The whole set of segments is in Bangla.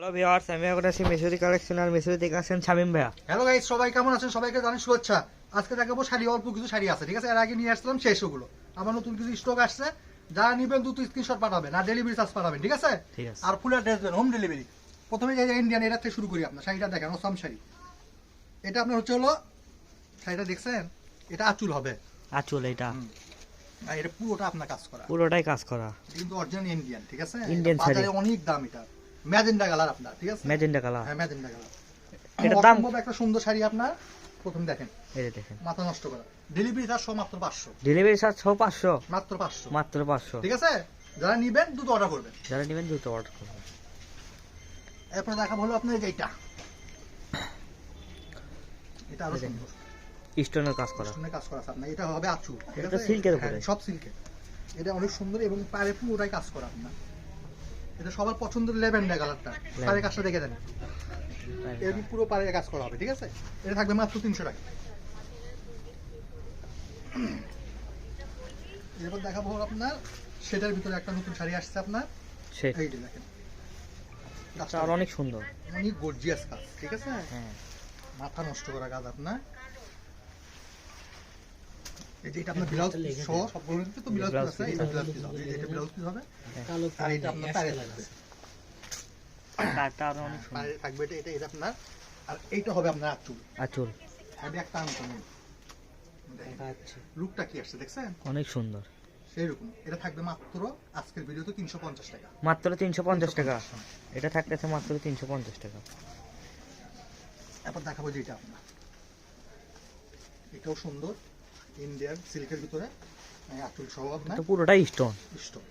হ্যালো ভিওয়ার্স আমি এখন আছি কালেকশন আর মেসুরি থেকে আসছেন শামিম ভাইয়া। হ্যালো গাইস সবাই কেমন আছেন? সবাইকে জানাই শুভেচ্ছা। আজকে দেখাবো শাড়ি অল্প কিছু শাড়ি আছে ঠিক আছে? এর আগে নিয়ে আসছিলাম শেষ ওগুলো আমার নতুন কিছু স্টক আসছে। যারা নিবেন দুটো স্ক্রিনশট পাঠাবেন আর ডেলিভারি চার্জ পাঠাবেন ঠিক আছে? আর ফুল অ্যাড্রেস দেবেন হোম ডেলিভারি প্রথমে যে ইন্ডিয়ান এটা থেকে শুরু করি আপনার শাড়িটা দেখেন ওসাম শাড়ি। এটা আপনার হচ্ছে হলো শাড়িটা দেখছেন? এটা আচুল হবে। আচল এটা। আর এটা পুরোটা আপনার কাজ করা। পুরোটাই কাজ করা। কিন্তু অরিজিনাল ইন্ডিয়ান ঠিক আছে? বাজারে শাড়ি। অনেক দাম এটা। ম্যাজেন্ডা কালার আপনার ঠিক আছে? ম্যাজেন্ডা কালার হ্যাঁ ম্যাজেন্ডা কালার এটার দাম? একটা সুন্দর শাড়ি আপনার প্রথম দেখেন। এই দেখেন। মাথা নষ্ট করা। ডেলিভারি চার্জ মাত্র পাঁচশো। ডেলিভারি চার্জ সহ পাঁচশো? মাত্র পাঁচশো। মাত্র পাঁচশো। ঠিক আছে? যারা নিবেন দুটো অর্ডার করবেন। যারা নেবেন দ্রুত অর্ডার করবেন। এরপর দেখা হলো আপনার এইটা। এটা আরও। সুন্দর। স্টোনের কাজ করা। শুনে কাজ করা আপনার। এটা হবে আচু এটা আছে? silk-এর হ্যাঁ, উপরে। সব সিল্কের এটা অনেক সুন্দর এবং পায়ে পুরোটাই কাজ করা আপনার। এটা সবার পছন্দের লেভেন্ডার কালারটা। পায়ের কাজটা দেখে দেন। এরকম পুরো পায়ে কাজ করা হবে ঠিক আছে? এটা থাকবে মাত্র তিনশো টাকা। এরপর দেখাবো হলো আপনার সেটার ভিতরে একটা নতুন শাড়ি আসছে আপনার। সে। এই দেখেন। আর অনেক সুন্দর। অনেক গর্জিয়াস কাজ ঠিক আছে? হ্যাঁ। মাথা নষ্ট করা কাজ আপনার। এই যে এটা আপনার ব্লাউজ সহ সবগুলো কিন্তু তো ব্লাউজ Blouse আছে এটা ব্লাউজ পিস হবে এটা ব্লাউজ পিস হবে। আর এটা আপনার পায়ে থাকবে কারটা আরও অনেক সুন্দর। থাকবে এটা এটা এটা আপনার। আর এইটা হবে আপনার আচুল। আচল। আমি একটা আনতাম লুকটা কি আসছে দেখছেন? অনেক সুন্দর। সেই রকম এটা থাকবে মাত্র আজকের ভিডিওতে তিনশো পঞ্চাশ টাকা। মাত্র তিনশো পঞ্চাশ টাকা। এটা থাকতেছে মাত্র তিনশো পঞ্চাশ টাকা। এরপর দেখাবো যেটা আপনার। এটাও সুন্দর। ইন্ডিয়ান সিল্কের ভিতরে আঁচল সহ আপনার। পুরোটাই স্টোন স্টোন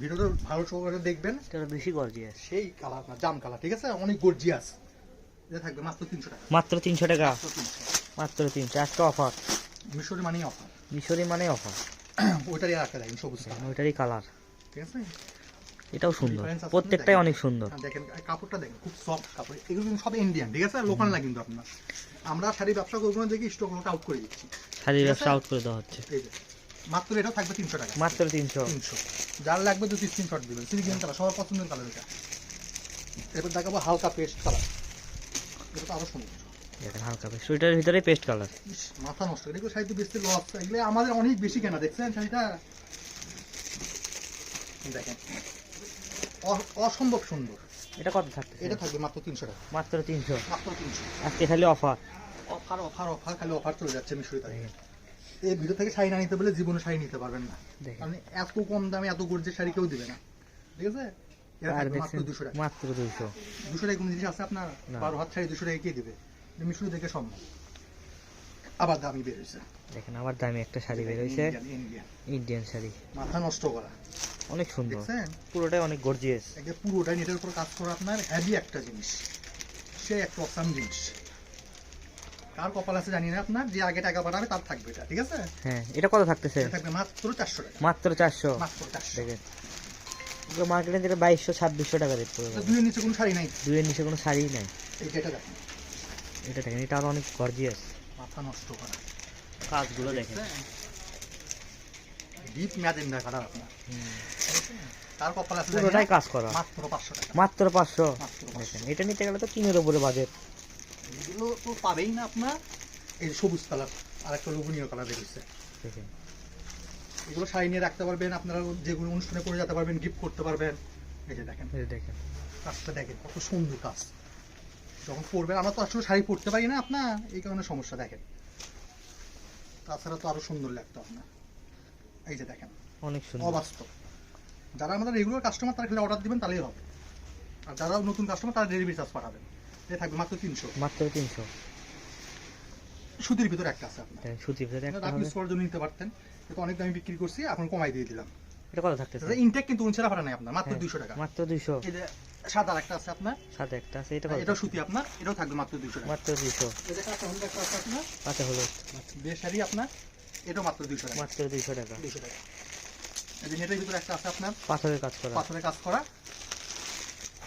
ভিডিওটা ভালো সহকারে দেখবেন। এটা বেশি গর্জিয়াস সেই কালার আপনার জাম কালার ঠিক আছে? অনেক গর্জিয়াস এটা থাকবে মাত্র তিনশো টাকা। মাত্র তিনশো টাকা? মাত্র তিনশো একটা অফার মিশরি মানেই অফার মিশরি মানে অফার ওইটারই একটা দেখেন সবুজ কালার। ওইটারই কালার। ঠিক আছে? এটাও সুন্দর। প্রত্যেকটাই অনেক সুন্দর। দেখেন কাপড়টা দেখেন খুব সফট কাপড়। এগুলো কিন্তু সব ইন্ডিয়ান ঠিক আছে? লোকাল না কিন্তু আপনার। আমরা শাড়ি ব্যবসা করব না দেখি স্টকগুলো আউট করে দিচ্ছি। ঠিক ব্যবসা আউট করে দেওয়া হচ্ছে। মাত্র এটা থাকবে তিনশো টাকা। মাত্র তিনশো। তিনশো। যার লাগবে দুটি স্ক্রিনশট দিবেন। সিলিকন কালার সবার পছন্দের কালার এটা। এরপর দেখাবো হালকা পেস্ট কালার এটা তো আরও সুন্দর। দেখেন হালকা বেশ সুইটারের ভিতরে পেস্ট কালার মাথা নষ্ট। এগুলো শাড়িতে বেশি লস এগুলো আমাদের অনেক বেশি কেনা দেখছেন? শাড়িটা? দেখেন। অসম্ভব সুন্দর। এটা কত থাকছে এটা থাকবে মাত্র তিনশো টাকা। মাত্র তিনশো? মাত্র তিনশো। আজকে খালি অফার। অফার অফার অফার খালি অফার চলে যাচ্ছে মিশরি তাই এই ভিডিও থেকে শাড়ি না নিতে বলে জীবনে শাড়ি নিতে পারবেন না। কারণ এত কম দামে এত গর্জের শাড়ি কেউ দিবে না। ঠিক আছে? মাত্র দুশো টাকা। মাত্র দুইশো দুশো টাকা কোনো জিনিস আছে আপনার। বারো হাত শাড়ি দুশো টাকা কে দিবে? মিশরি দেখে সম্ভব। আবার দামি বের হয়েছে। দেখেন আবার দামি একটা শাড়ি বের হয়েছে। Indian Indian Indian sari. মাথা নষ্ট করা। অনেক সুন্দর। পুরোটাই অনেক গর্জিয়াস একে পুরোটাই নেটের উপর কাজ করা আপনার হেভি একটা জিনিস। সে একটা অসাম জিনিস। কার কপাল আছে জানি না আপনার যে আগে টাকা পাঠাবে তার থাকবে এটা ঠিক আছে? হ্যাঁ এটা কত থাকতেছে? এটা থাকবে মাত্র চারশো টাকা। মাত্র চারশো? মাত্র চারশো। দেখেন। মার্কেটে দিলে বাইশশো ছাব্বিশশো টাকা রেট পড়বে দুইয়ের নিচে কোনো শাড়ি নাই? দুইয়ের নিচে কোনো শাড়ি নাই। এই যেটা দেখেন। এটা দেখেন এটা আরও অনেক গর্জিয়াস মাথা নষ্ট করা। কাজগুলো দেখেন। ডিপ ম্যাজেন্ডা কালার আপনার তার কপাল আছে পুরোটাই কাজ করা। মাত্র পাঁচশো টাকা। মাত্র পাঁচশো? দেখেন এটা নিতে গেলে তো তিনের উপরে বাজেট এগুলো তো পাবেই না আপনার। এই সবুজ কালার আর একটা লোভনীয় কালার বেরিয়েছে এগুলো শাড়ি নিয়ে রাখতে পারবেন আপনারা যেগুলো অনুষ্ঠানে পরে যেতে পারবেন গিফট করতে পারবেন। এই যে দেখেন। এই দেখেন। কাজটা দেখেন কত সুন্দর কাজ। যখন পরবেন আমরা তো আসলে শাড়ি পরতে পারি না আপনার এই কারণে সমস্যা দেখেন। তাছাড়া তো আরও সুন্দর লাগতো আপনার। এই যে দেখেন অনেক সুন্দর। অবাস্তব। যারা আমাদের রেগুলার কাস্টমার তারা খালি অর্ডার দিবেন তাহলেই হবে। আর যারা নতুন কাস্টমার তারা ডেলিভারি চার্জ পাঠাবেন। এ থাকবে মাত্র তিনশো। মাত্র তিনশো। সুতির ভিতরে একটা আছে আপনার। সুতির ভিতরে একটা আপনি হবে। জন্য নিতে পারতেন। কিন্তু অনেক দামে বিক্রি করছি এখন কমাই দিয়ে দিলাম। এটা কত থাকতেছে? ইনটেক কিন্তু উনছেরা ফাটা নাই আপনার মাত্র হ্যাঁ, দুশো টাকা। মাত্র দুইশো। এই যে সাদা একটা আছে আপনার। সাথে একটা আছে এটা কত এটাও সুতি আপনার এটাও থাকবে মাত্র দুশো টাকা। মাত্র দুইশো। এই যে কাঁচা হলুদ একটা আছে আপনার। পাতে হলো বেশ শাড়ি আপনার এটাও মাত্র দুইশো টাকা। মাত্র দুইশো টাকা। দুশো টাকা। এই যে নেটের ভিতরে একটা আছে আপনার? পাথরের কাজ করা। পাথরের কাজ করা।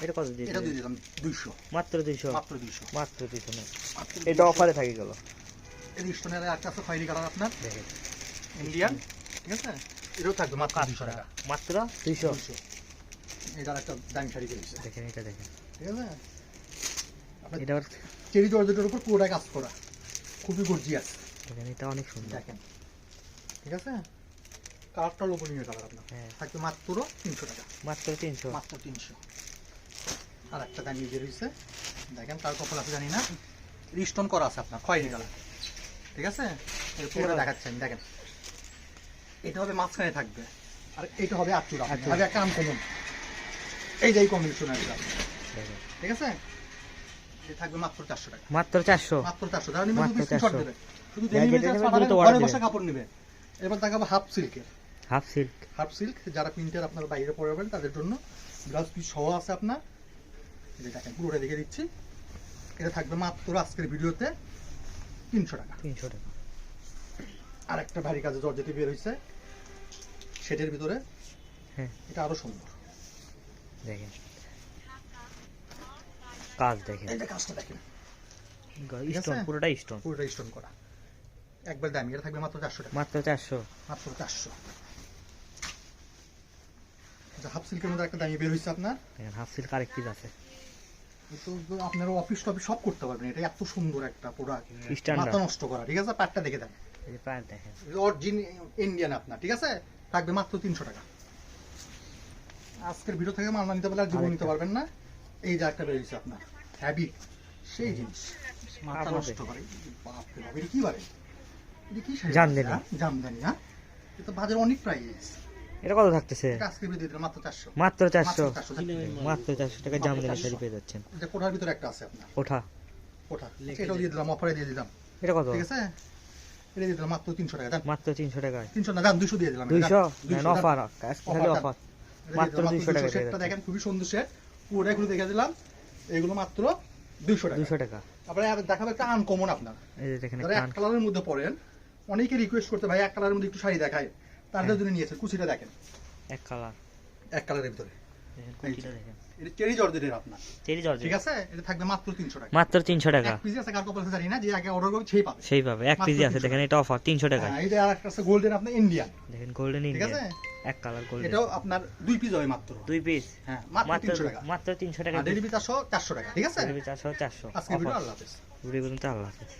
এটা কত দিয়ে এটা দিয়ে দিলাম দুইশো। মাত্র দুইশো? মাত্র দুইশো। মাত্র দুইশো না? এটা অফারে থাকি গেল এই স্টোনের একটা আছে খয়েরি কালার আপনার। ইন্ডিয়ান। ঠিক আছে? এটাও থাকবে মাত্র দুইশো টাকা। মাত্র দুইশো? দুইশো। এটার একটা দামি শাড়ি দেখেন এটা দেখেন। ঠিক আছে? এটা চেরি জর্জেটের উপর পুরোটাই কাজ করা। খুবই গর্জিয়াস দেখেন এটা অনেক সুন্দর। দেখেন। ঠিক আছে? কালারটা লোভনীয় কালার আপনার। হ্যাঁ। থাকবে মাত্র তিনশো টাকা। মাত্র তিনশো। মাত্র তিনশো। আর একটা দামি বের হয়েছে দেখেন তার কপাল আছে জানি না। রিস্টোন করা আছে আপনার খয়েরি কালার। ঠিক আছে? এর পুরোটা এটা- দেখাচ্ছেন দেখেন। এটা হবে মাঝখানে থাকবে। আর এটা হবে আঁচড়। হবে একটা আনকমন এই যে এই কম্বিনেশন আছে দেখেন। ঠিক আছে? থাকবে মাত্র চারশো টাকা। মাত্র চারশো। মাত্র চারশো। মাত্র শুধু স্ক্রিনশট 400 দেবে। শুধু ডেলিভারি চার্জ পাঠাবেন ঘরে বসে কাপড় নেবে। এবার দেখাবো হাফ সিল্কের। Half silk. হাফ সিল্ক যারা প্রিন্টার আপনার বাইরে পড়াবেন তাদের জন্য ব্লাউজ পিস সহ আছে আপনার। দেখেন পুরোটা দেখে দিচ্ছি। এটা থাকবে মাত্র আজকের ভিডিওতে তিনশো টাকা। তিনশো টাকা। আর একটা ভারী কাজে জর্জেটি বের হয়েছে সেটের ভিতরে। হ্যাঁ। এটা আরও সুন্দর। দেখেন। কাজ দেখেন। এটা কাজটা দেখেন। পুরোটাই স্টোন। পুরোটা স্টোন করা। একবার দামি এটা থাকবে মাত্র চারশো টাকা। মাত্র চারশো। মাত্র চারশো। হাফ সিল্কের মধ্যে একটা দামি বের হয়েছে আপনার। হাফ সিল্ক আরেক পিস আছে। আপনারা অফিস টফিস সব করতে পারবেন এটা এত সুন্দর একটা প্রোডাক্ট মাথা নষ্ট করা ঠিক আছে? পাটটা দেখে দেন। অরিজিন ইন্ডিয়ান আপনার ঠিক আছে? থাকবে মাত্র তিনশো টাকা। আজকের ভিডিও থেকে মাল নিতে পারলে আর জীবন নিতে পারবেন না। এই যে একটা বেরিয়েছে আপনার হ্যাবি সেই জিনিস। মাথা নষ্ট করে। বাপরে বাপ এটা কি জামদানি। জামদানি হ্যাঁ? এটা বাজারে অনেক প্রাইস এটা কত থাকতেছে? আজকের ভিডিও দিতে মাত্র চারশো। মাত্র চারশো? মাত্র 400 টাকা। মাত্র চারশো টাকা মাত্র জামদানি শাড়ি পেয়ে যাচ্ছেন। এটা কোঠার ভিতরে একটা আছে আপনার। ওঠা কোঠা। এটাও দিয়ে দিলাম অফারে দিয়ে দিলাম। এটা কত? ঠিক আছে? এটা দিয়ে দিলাম মাত্র তিনশো টাকা দেন। মাত্র তিনশো টাকায়। তিনশো না দাম দুশো দিয়ে দিলাম। দুইশো? দুইশো অফার আজকে খালি অফার মাত্র 200 টাকা সেটটা দেখেন খুবই সুন্দর সেট পুরোটা এগুলো দেখে দিলাম। এগুলো মাত্র দুইশো টাকা। দুশো টাকা। তারপরে দেখাবো একটা আনকমন আপনার। এই যে দেখেন একটা কালারের মধ্যে পড়েন অনেকে রিকোয়েস্ট করতে ভাই এক কালারের মধ্যে একটু শাড়ি দেখায়। তাদের হ্যাঁ। জন্য নিয়েছে কুচিটা দেখেন। এক কালার এক কালারের ভিতরে। দেখেন এই কুচিটা যে। দেখেন। এটা চেরি জর্জেটের আপনার। চেরি জর্জ ঠিক আছে? এটা থাকবে মাত্র তিনশো টাকা। মাত্র তিনশো টাকা। এক পিস আছে কার কপাল জানি না যে আগে অর্ডার করবে সেই পাবে। সেইভাবে এক মাত্র আছে দেখেন এটা অফার তিনশো টাকা হ্যাঁ, এটা আর একটা আছে গোল্ডেন আপনার ইন্ডিয়ান দেখেন গোল্ডেন ঠিক আছে? এক কালার গোল্ডেন এটাও আপনার দুই পিস হবে মাত্র। দুই পিস হ্যাঁ মাত্র টাকা। মাত্র তিনশো টাকা। ডেলিভারি ঠিক আছে? আজকে ভিডিও আল্লাহ হাফেজ। ভিডিও পর্যন্ত আল্লাহ হাফেজ।